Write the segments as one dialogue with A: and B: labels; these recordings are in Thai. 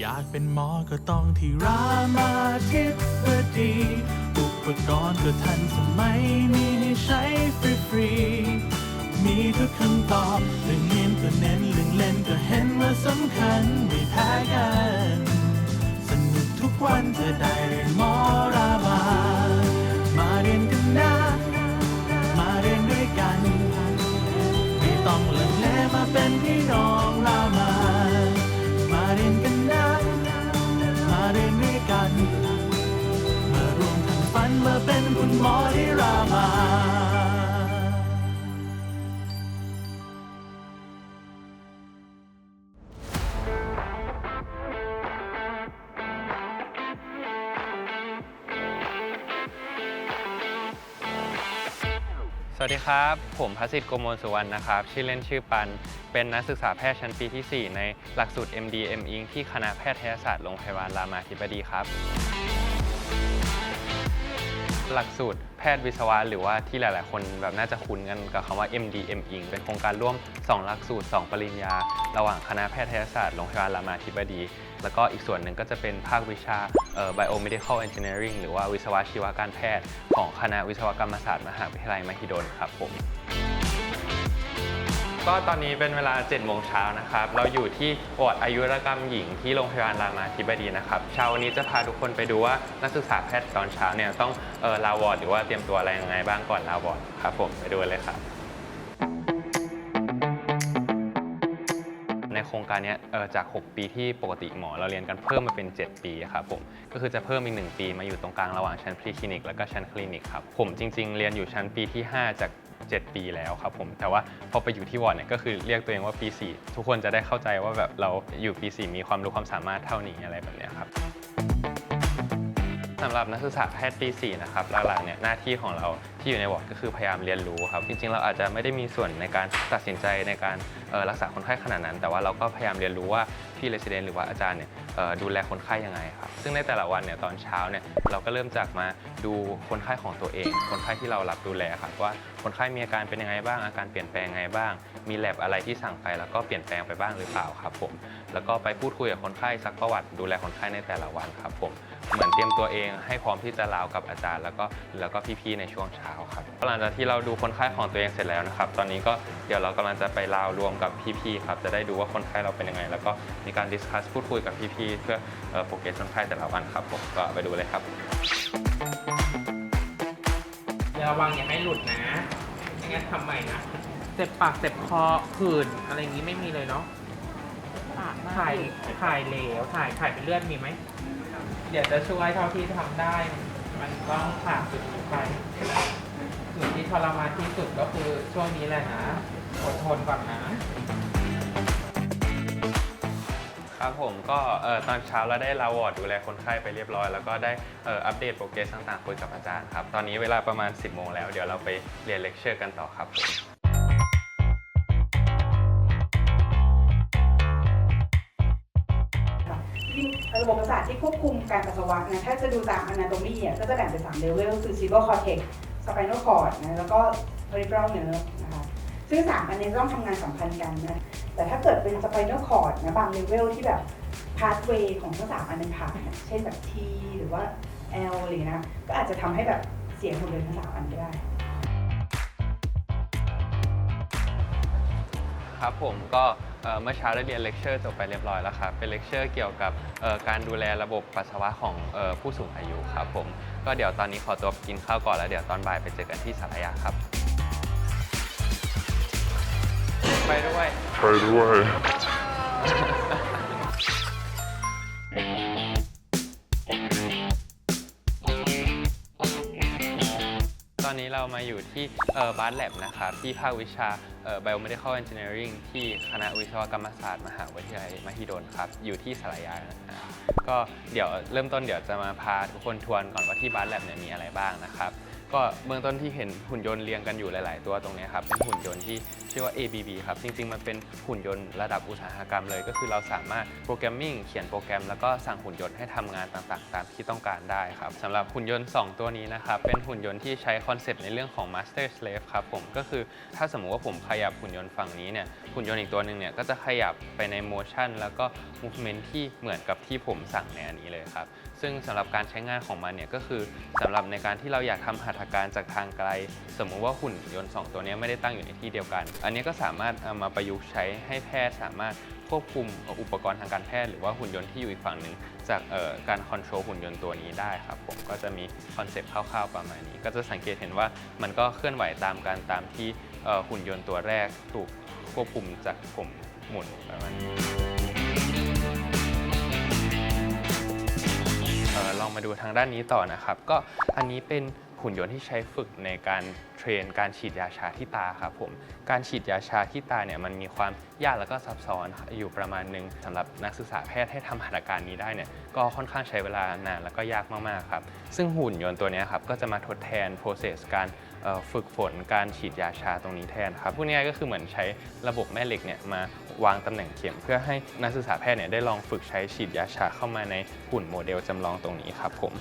A: อยากเป็นหมอก็ต้องที่รามาธิบดีอุปกรณ์ก็ทันสมัยมีให้ใช้ฟรีๆมีทุกคำตอบเรื่องเรียนก็เน้นเรื่องเล่นก็เห็นว่าสำคัญไม่แพ้กัน สนุกทุกวันจะได้เรียนหมอรามา มาเรียนกัน
B: สวัสดีครับ ผมพระสิทธิ์โกมลสุวรรณนะครับ ชื่อเล่นชื่อปัน เป็นนักศึกษาแพทย์ชั้นปีที่ 4 ในหลักสูตร MD M Ing ที่คณะแพทยศาสตร์โรงพยาบาลรามาธิบดีครับ หลักสูตรแพทย์วิศวะหรือว่าที่หลาย ๆ คนแบบน่าจะคุ้นกันกับคำว่า MD M Ing เป็นโครงการร่วม 2 หลักสูตร 2 ปริญญา ระหว่างคณะแพทยศาสตร์โรงพยาบาลรามาธิบดี แล้วก็อีกส่วนหนึ่งก็จะเป็นภาควิชา Biomedical Engineering หรือว่าวิศวะชีวการแพทย์ ของคณะวิศวกรรมศาสตร์มหาวิทยาลัยมหิดลครับผม ก็ตอนนี้เป็นเวลา7โมงเช้านะครับ เราอยู่ที่วอร์ดอายุรกรรมหญิงที่โรงพยาบาลรามาธิบดีนะครับ เช้าวันนี้จะพาทุกคนไปดูว่านักศึกษาแพทย์ตอนเช้าเนี่ยต้องเออลาวอร์ดหรือว่าเตรียมตัวอะไรยังไงบ้างก่อนลาวอร์ดครับผมไปดูเลยครับในโครงการนี้จาก 6 ปีที่ปกติหมอเราเรียนกันเพิ่มมาเป็น 7 ปีครับผมก็คือจะเพิ่มอีก 1 ปีมาอยู่ตรงกลางระหว่างชั้นพรีคลินิก แล้วก็ชั้นคลินิกครับผมจริง ๆ เรียนอยู่ชั้นปีที่ 5 จาก 7 ปีแล้วครับผม แต่ว่าพอไปอยู่ที่วอร์ดเนี่ยก็คือเรียกตัวเองว่าปี 4 ทุกคนจะได้เข้าใจว่าแบบเราอยู่ปี 4 มีความรู้ความสามารถเท่านี้อะไรแบบนี้ครับสำหรับนักศึกษาแพทย์ปี 4 นะครับหลักๆเนี่ยหน้าที่ของเราที่อยู่ในวอร์ดก็คือพยายามเรียนรู้ครับ จริงๆ เราอาจจะไม่ได้มีส่วนในการตัดสินใจในการออรักษาคนไข้ขนาดนั้น แต่ว่าเราก็พยายามเรียนรู้ว่าพี่เลสเดนหรือว่าอาจารย์เนี่ย ดูแลคนไข้ยังไงครับ ซึ่งในแต่ละวันเนี่ยตอนเช้าเนี่ยเราก็เริ่มจากมาดูคนไข้ของตัวเอง คนไข้ที่เรารับดูแลครับว่าคนไข้มีอาการเป็นยังไงบ้าง อาการเปลี่ยนแปลงยังไงบ้าง มีแลบอะไรที่สั่งไปแล้วก็เปลี่ยนแปลงไปบ้างหรือเปล่าครับผม แล้วก็ไปพูดคุยกับคนไข้ซักประวัติดูแลคนไข้ในแต่ละวันครับผมเหมือนเตรียมตัวเองให้พร้อมที่จะลาวกับอาจารย์ แล้วก็แล้วก็พี่ๆในช่วงเช้าครับหลังจากที่เราดูคนไข้ของตัวเองเสร็จแล้วนะครับ ตอนนี้ก็เดี๋ยวเรากำลังจะไปลาวรวมกับพี่ๆครับจะได้ดูว่าคนไข้เราเป็นยังไง แล้วก็มีการดิสคัสพูดคุยกับพี่ๆเพื่อโฟกัสคนไข้แต่ละวันครับผมก็ไปดูเลยครับ
C: ระวังอย่าให้หลุดนะไม่งั้นทำใหม่นะเจ็บปากเจ็บคอผื่นอะไรอย่างนี้ไม่มีเลยเนาะถ่ายถ่ายเหลวถ่ายถ่ายเป็นเลือดมีไหมเดี๋ยวจะช่วยเท่าที่ทำได้ มันต้องผ่านจุดนี้ไปจุดที่ทรมานที่สุดก็คือช่วงนี้แหละนะอดทนก่อนนะ
B: ครับผมก็ตอนเช้าเราได้ลาวอร์ดดูแลคนไข้ไปเรียบร้อย แล้วก็ได้อัปเดตโปรเกรสต่างๆคุยกับอาจารย์ครับ ตอนนี้เวลาประมาณ 10โมงแล้ว เดี๋ยวเราไปเรียนเลคเชอร์กันต่อครับ
D: จริงระบบประสาทที่ควบคุมการปัสสาวะนะถ้าจะดูตาม anatomy อะก็จะแบ่งเป็น3 level คือ cerebral cortex spinal cord นะแล้วก็ cerebral nerve นะคะซึ่ง 3 อันนี้ต้องทำงานสัมพันธ์กันนะ แต่ถ้าเกิดเป็น spinal cord นะบาง level ที่แบบ pathway ของทั้งสามอันนั้นขาดเนี่ยเช่นแบบ T หรือว่า L อะไรอย่างเงี้ยนะ ก็อาจจะทำให้แบบเสียหมดเลยทั้งสามอันก็ได้
B: ครับผมก็เอ่อเมื่อเช้าได้เรียนเลคเชอร์จบไปเรียบร้อยแล้วครับเป็นเลคเชอร์เกี่ยวกับเอ่อการดูแลระบบปัสสาวะของเอ่อผู้สูงอายุครับผมก็เดี๋ยวตอนนี้ขอตัวไปกินข้าวก่อนแล้วเดี๋ยวตอนบ่ายไปเจอกันที่สารยาครับ ไปด้วย
E: ไปด้วย
B: ตอนนี้เรามาอยู่ที่บาร์แลบนะครับที่ภาควิชาเอ่อ Biomedical Engineering ที่คณะวิศวกรรมศาสตร์มหาวิทยาลัยมหิดลครับ อยู่ที่สารยานะครับก็เดี๋ยวเริ่มต้นเดี๋ยวจะมาพาทุกคนทวนก่อนว่าที่บาร์แลบเนี่ยมีอะไรบ้างนะครับ ก็เบื้องต้นที่เห็นหุ่นยนต์เรียงกันอยู่หลาย ๆ ตัวตรงเนี้ยครับเป็นหุ่นยนต์ที่ใชื่อว่า ABB ครับ จริง ๆ มันเป็นหุ่นยนต์ระดับอุตสาหกรรมเลย ก็คือเราสามารถโปรแกรมมิ่งเขียนโปรแกรม แล้วก็สั่งหุ่นยนต์ให้ทำงานต่างๆ ตามที่ต้องการได้ครับสำหรับหุ่นยนต์ 2 ตัวนี้นะครับ เป็นหุ่นยนต์ที่ใช้คอนเซปต์ในเรื่องของ master slave ครับผมก็คือถ้าสมมุติว่าผมขยับหุ่นยนต์ฝั่งนี้เนี่ยหุ่นยนต์อีกตัวหนึ่งเนี่ยก็จะขยับไปใน motion แล้วก็ movement ที่เหมือนกับที่ผมสั่งในอันนี้เลยครับซึ่งสำหรับการใช้งานของมันเนี่ยก็คือสำหรับในการที่เราอยากทำหัตถการจากทางไกล สมมุติว่าหุ่นยนต์ 2 ตัวนี้ไม่ได้ตั้งอยู่ในที่เดียวกันอันนี้ก็สามารถเอามาประยุกต์ใช้ให้แพทย์สามารถควบคุมอุปกรณ์ทางการแพทย์หรือว่าหุ่นยนต์ที่อยู่อีกฝั่งหนึ่งจากการคอนโทรลหุ่นยนต์ตัวนี้ได้ครับผมก็จะมีคอนเซปต์คร่าวๆประมาณนี้ ก็จะสังเกตเห็นว่ามันก็เคลื่อนไหวตามกันตามที่หุ่นยนต์ตัวแรกถูกควบคุมจากผมหมุนประมาณนี้ลองมาดูทางด้านนี้ต่อนะครับ ก็อันนี้เป็น หุ่นยนต์ที่ใช้ฝึกในการเทรนการฉีดยาชาที่ตาครับผม การฉีดยาชาที่ตาเนี่ยมันมีความยากแล้วก็ซับซ้อนอยู่ประมาณหนึงสำหรับนักศึกษาแพทย์ให้ทำหัตถการนี้ได้เนี่ยก็ค่อนข้างใช้เวลานานแล้วก็ยากมากๆครับ ซึ่งหุ่นยนต์ตัวนี้ครับก็จะมาทดแทน process การฝึกฝนการฉีดยาชาตรงนี้แทนครับพูดง่ายๆก็คือเหมือนใช้ระบบแม่เหล็กเนี่ยมาวางตำแหน่งเข็มเพื่อให้นักศึกษาแพทย์เนี่ยได้ลองฝึกใช้ฉีดยาชาเข้ามาในหุ่นโมเดลจำลองตรงนี้ครับผม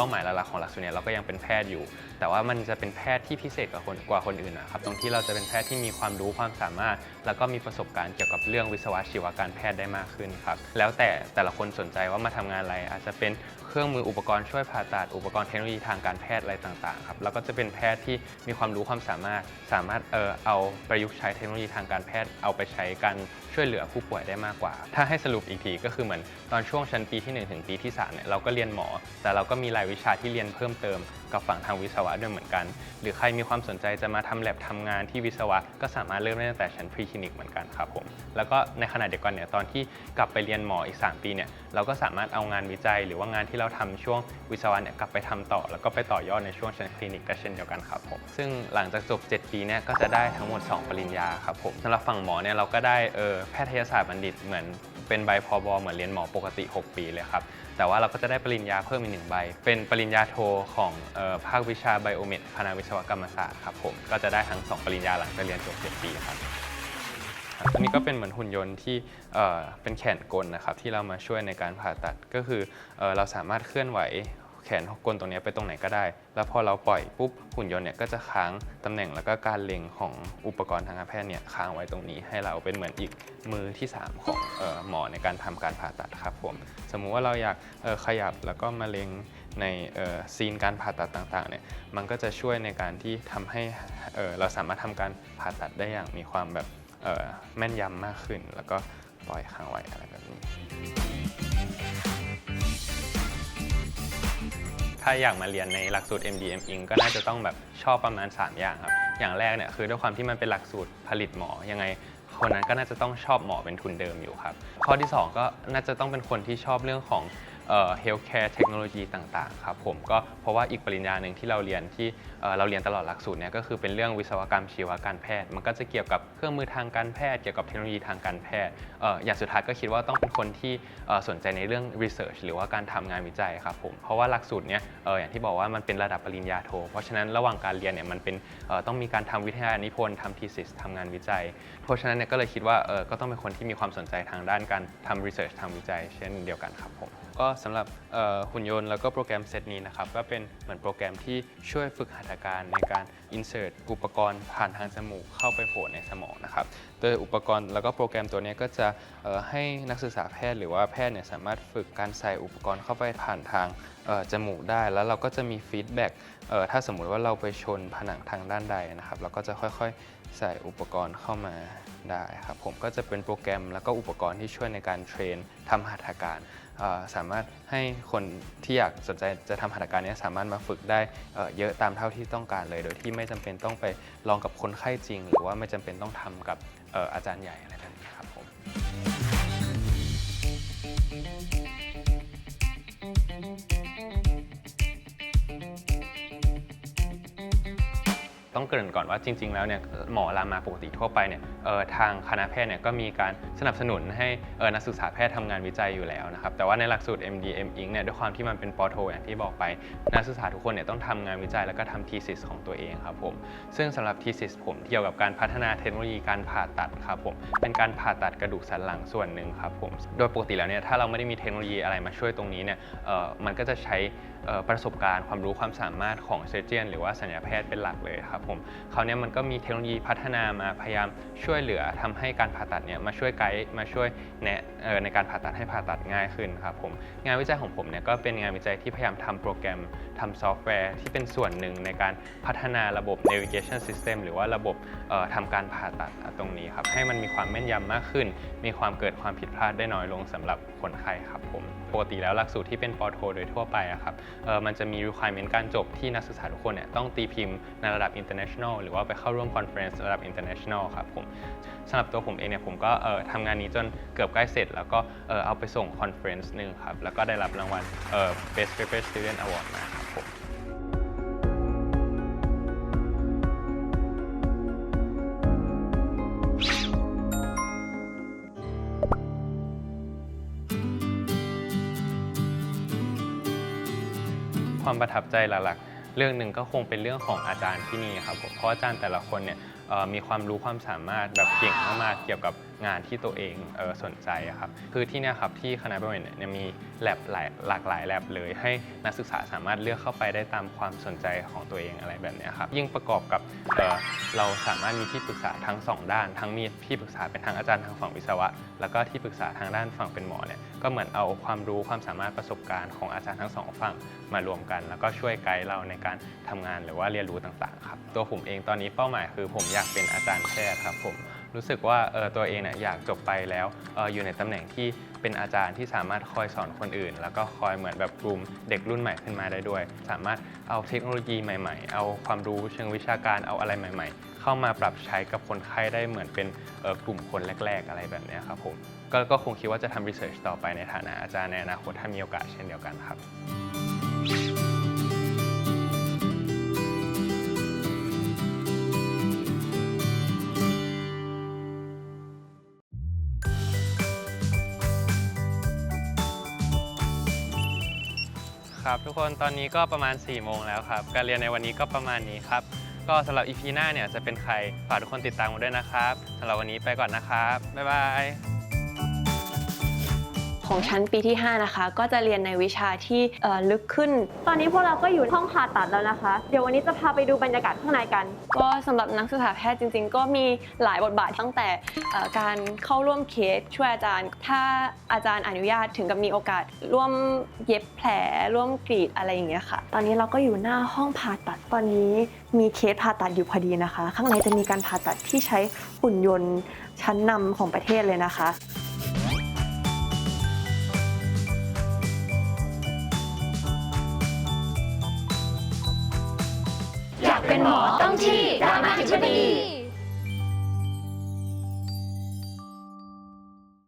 B: ป้าหมายหลักๆของหลักสูตรเนี่ยเราก็ยังเป็นแพทย์อยู่ แต่ว่ามันจะเป็นแพทย์ที่พิเศษกว่าคนกว่าคนอื่นนะครับตรงที่เราจะเป็นแพทย์ที่มีความรู้ความสามารถ แล้วก็มีประสบการณ์เกี่ยวกับเรื่องวิศวะชีวการแพทย์ได้มากขึ้นครับแล้วแต่แต่ละคนสนใจว่ามาทำงานอะไรอาจจะเป็น เครื่องมืออุปกรณ์ช่วยผ่าตัดอุปกรณ์เทคโนโลยีทางการแพทย์อะไรต่างๆครับแล้วก็จะเป็นแพทย์ที่มีความรู้ความสามารถสามารถเออเอาประยุกต์ใช้เทคโนโลยีทางการแพทย์เอาไปใช้การช่วยเหลือผู้ป่วยได้มากกว่า ถ้าให้สรุปอีกทีก็คือเหมือนตอนช่วงชั้นปีที่ 1 ถึงปีที่3เนี่ยเราก็เรียนหมอ แต่เราก็มีรายวิชาที่เรียนเพิ่มเติม กับฝั่งทางวิศวะด้วยเหมือนกัน หรือใครมีความสนใจจะมาทำแลบทำงานที่วิศวะก็สามารถเริ่มได้ตั้งแต่ชั้นพรีคลินิกเหมือนกันครับผมแล้วก็ในขณะเดียวกันเนี่ยตอนที่กลับไปเรียนหมออีก 3 ปีเนี่ยเราก็สามารถเอางานวิจัย หรือว่างานที่เราทำช่วงวิศวะเนี่ยกลับไปทำต่อ แล้วก็ไปต่อยอดในช่วงชั้นคลินิกก็เช่นเดียวกันครับผมซึ่งหลังจากจบ 7 ปีเนี่ยก็จะได้ทั้งหมด 2 ปริญญาครับผมสำหรับฝั่งหมอเนี่ยเราก็ได้เออแพทยศาสตร์บัณฑิตเหมือนเป็นใบพอบเหมือนเรียนหมอปกติ 6 ปีเลยครับ แต่ว่าเราก็จะได้ปริญญาเพิ่มอีกหนึ่งใบ เป็นปริญญาโทของออภาควิชาไบโอเมดคณะวิศวกรรมศาสตร์ครับผม ก็จะได้ทั้ง 2 ปริญญาหลังจากเรียนจบ 7 ปีครับครับอันนี้ก็เป็นเหมือนหุ่นยนต์ที่เเป็นแขนกลนะครับที่เรามาช่วยในการผ่าตัดก็คือเอเราสามารถเคลื่อนไหว แขนกลตรงนี้ไปตรงไหนก็ได้ แล้วพอเราปล่อยปุ๊บหุ่นยนต์เนี่ยก็จะค้างตำแหน่งแล้วก็การเล็งของอุปกรณ์ทางการแพทย์เนี่ยค้างไว้ตรงนี้ ให้เราเป็นเหมือนอีกมือที่ 3 ของออหมอในการทำการผ่าตัดครับผมสมมุติว่าเราอยากขยับแล้วก็มาเล็งในซีนการผ่าตัดต่างๆเนี่ยมันก็จะช่วยในการที่ทำให้เเราสามารถทำการผ่าตัดได้อย่างมีความแบบแม่นยำมากขึ้น แล้วก็ปล่อยค้างไว้อะไรแบบนี้ ถ้าอยากมาเรียนในหลักสูตร MDM Ing ก็น่าจะต้องแบบชอบประมาณ 3 อย่างครับ อย่างแรกเนี่ยคือด้วยความที่มันเป็นหลักสูตรผลิตหมอยังไงคนนั้นก็น่าจะต้องชอบหมอเป็นทุนเดิมอยู่ครับ ข้อที่ 2 ก็น่าจะต้องเป็นคนที่ชอบเรื่องของ เอ่อ healthcare เทคโนโลยีต่างๆครับผมก็เพราะว่าอีกปริญญาหนึ่งที่เราเรียนที่เราเรียนตลอดหลักสูตรเนี่ยก็คือเป็นเรื่องวิศวกรรมชีวการแพทย์ มันก็จะเกี่ยวกับเครื่องมือทางการแพทย์เกี่ยวกับเทคโนโลยีทางการแพทย์เอ่ออย่างสุดท้ายก็คิดว่าต้องเป็นคนที่สนใจในเรื่อง research หรือว่าการทำงานวิจัยครับผมเพราะว่าหลักสูตรเนี่ยอย่างที่บอกว่ามันเป็นระดับปริญญาโท เพราะฉะนั้นระหว่างการเรียนเนี่ยมันเป็นต้องมีการทำวิทยานิพนธ์ทำ thesis ทำงานวิจัย เพราะฉะนั้นเนี่ยก็เลยคิดว่าเออก็ต้องเป็นคนที่มีความสนใจทางด้านการทำ research ทำวิจัย เช่นเดียวกันครับผมก็สำหรับหุ่นยนต์แล้วก็โปรแกรมเซตนี้นะครับก็เป็นเหมือนโปรแกรมที่ช่วยฝึกหัตถการในการ insert อุปกรณ์ผ่านทางจมูกเข้าไปโผล่ในสมองนะครับโดยอุปกรณ์แล้วก็โปรแกรมตัวนี้ก็จะให้นักศึกษาแพทย์หรือว่าแพทย์เนี่ยสามารถฝึกการใส่อุปกรณ์เข้าไปผ่านทางจมูกได้ แล้วเราก็จะมีฟีดแบ็ก ถ้าสมมุติว่าเราไปชนผนังทางด้านใดนะครับ เราก็จะค่อยๆใส่อุปกรณ์เข้ามาได้ครับผมก็จะเป็นโปรแกรมแล้วก็อุปกรณ์ที่ช่วยในการเทรนทำหัตถการสามารถให้คนที่อยากสนใจจะทำหัตถการนี้สามารถมาฝึกได้เเยอะตามเท่าที่ต้องการเลย โดยที่ไม่จำเป็นต้องไปลองกับคนไข้จริง หรือว่าไม่จำเป็นต้องทำกับอออาจารย์ใหญ่อะไร ต้องเกริ่นก่อนว่าจริง ๆ แล้วเนี่ยหมอรามาปกติทั่วไปเนี่ยเออทางคณะแพทย์เนี่ยก็มีการสนับสนุนให้เออนักศึกษาแพทย์ทำงานวิจัยอยู่แล้วนะครับแต่ว่าในหลักสูตร MD M Ing เนี่ยด้วยความที่มันเป็นปอโทอย่างที่บอกไป นักศึกษาทุกคนเนี่ยต้องทำงานวิจัยแล้วก็ทำ thesis ของตัวเองครับผมซึ่งสำหรับ thesis ผมเกี่ยวกับการพัฒนาเทคโนโลยีการผ่าตัดครับผมเป็นการผ่าตัดกระดูกสันหลังส่วนหนึ่งครับผมโดยปกติแล้วเนี่ยถ้าเราไม่ได้มีเทคโนโลยีอะไรมาช่วยตรงนี้เนี่ยเออมันก็จะใช้ ประสบการณ์ความรู้ความสามารถของเซอร์เจียนหรือว่าศัลยแพทย์เป็นหลักเลยครับผมคราวนี้มันก็มีเทคโนโลยีพัฒนามาพยายามช่วยเหลือทำให้การผ่าตัดเนี่ยมาช่วยไกด์มาช่วยแนะในการผ่าตัดให้ผ่าตัดง่ายขึ้นครับผมงานวิจัยของผมเนี่ยก็เป็นงานวิจัยที่พยายามทำโปรแกรมทำซอฟต์แวร์ที่เป็นส่วนหนึ่งในการพัฒนาระบบ navigation system หรือว่าระบบเอ่อทำการผ่าตัดตรงนี้ครับให้มันมีความแม่นยำมากขึ้น มีความเกิดความผิดพลาดได้น้อยลงสำหรับคนไข้ครับผมปกติแล้วหลักสูตรที่เป็นปอโทโดยทั่วไปอะครับมันจะมี requirement การจบที่นักศึกษาทุกคนเนี่ยต้องตีพิมพ์ในระดับ international หรือว่าไปเข้าร่วม conference ระดับ international ครับผมสำหรับตัวผมเองเนี่ยผมก็ทำงานนี้จนเกือบใกล้เสร็จ แล้วก็เอาไปส่ง conference หนึ่งครับแล้วก็ได้รับรางวัล best paper student award นะครับผม ความประทับใจหลักๆ เรื่องหนึ่งก็คงเป็นเรื่องของอาจารย์ที่นี่ครับผมเพราะอาจารย์แต่ละคนเนี่ยมีความรู้ความสามารถแบบเก่งมากๆเกี่ยวกับ งานที่ตัวเองเออสนใจครับคือที่นี่ครับที่คณะบริหารเนี่ยมีแลบหลายหลากหลายแลบเลย ให้นักศึกษาสามารถเลือกเข้าไปได้ตามความสนใจของตัวเองอะไรแบบนี้ครับยิ่งประกอบกับเเราสามารถมีที่ปรึกษาทั้งสองด้าน ทั้งมีที่ปรึกษาเป็นทางอาจารย์ทางฝั่งวิศวะ แล้วก็ที่ปรึกษาทางด้านฝั่งเป็นหมอเนี่ยก็เหมือนเอาความรู้ความสามารถประสบการณ์ของอาจารย์ทั้งสองฝั่งมารวมกัน แล้วก็ช่วยไกด์เราในการทำงานหรือว่าเรียนรู้ต่างๆครับตัวผมเองตอนนี้เป้าหมายคือผมอยากเป็นอาจารย์แพทย์ครับผม รู้สึกว่าเออตัวเองเนี่ยอยากจบไปแล้วเอออยู่ในตำแหน่งที่เป็นอาจารย์ที่สามารถคอยสอนคนอื่น แล้วก็คอยเหมือนแบบกลุ่มเด็กรุ่นใหม่ขึ้นมาได้ด้วย สามารถเอาเทคโนโลยีใหม่ ๆ เอาความรู้เชิงวิชาการเอาอะไรใหม่ ๆ เข้ามาปรับใช้กับคนไข้ได้เหมือนเป็นกลุ่มคนแรก ๆ อะไรแบบนี้ครับผมก็ก็คงคิดว่าจะทำรีเสิร์ชต่อไปในฐานะอาจารย์ในอนาคตถ้ามีโอกาสเช่นเดียวกันครับ ครับ ทุกคนตอนนี้ก็ประมาณ 4 โมงแล้วครับ การเรียนในวันนี้ก็ประมาณนี้ครับ ก็สำหรับอีพีหน้าเนี่ยจะเป็นใครฝากทุกคนติดตามมาด้วยนะครับสำหรับวันนี้ไปก่อนนะครับ บ๊ายบาย
E: ของชั้นปีที่ 5 นะคะ ก็จะเรียนในวิชาที่ลึกขึ้น
F: ตอนนี้พวกเราก็อยู่ห้องผ่าตัดแล้วนะคะ เดี๋ยววันนี้จะพาไปดูบรรยากาศข้างในกัน
E: ก็สำหรับนักศึกษาแพทย์จริง ๆ ก็มีหลายบทบาทตั้งแต่การเข้าร่วมเคสช่วยอาจารย์ ถ้าอาจารย์อนุญาตถึงกับมีโอกาสร่วมเย็บแผลร่วมกรีดอะไรอย่างเงี้ยค่ะ ตอนนี้เราก็อยู่หน้าห้องผ่าตัดตอนนี้มีเคสผ่าตัดอยู่พอดีนะคะ ข้างในจะมีการผ่าตัดที่ใช้หุ่นยนต์ชั้นนำของประเทศเลยนะคะ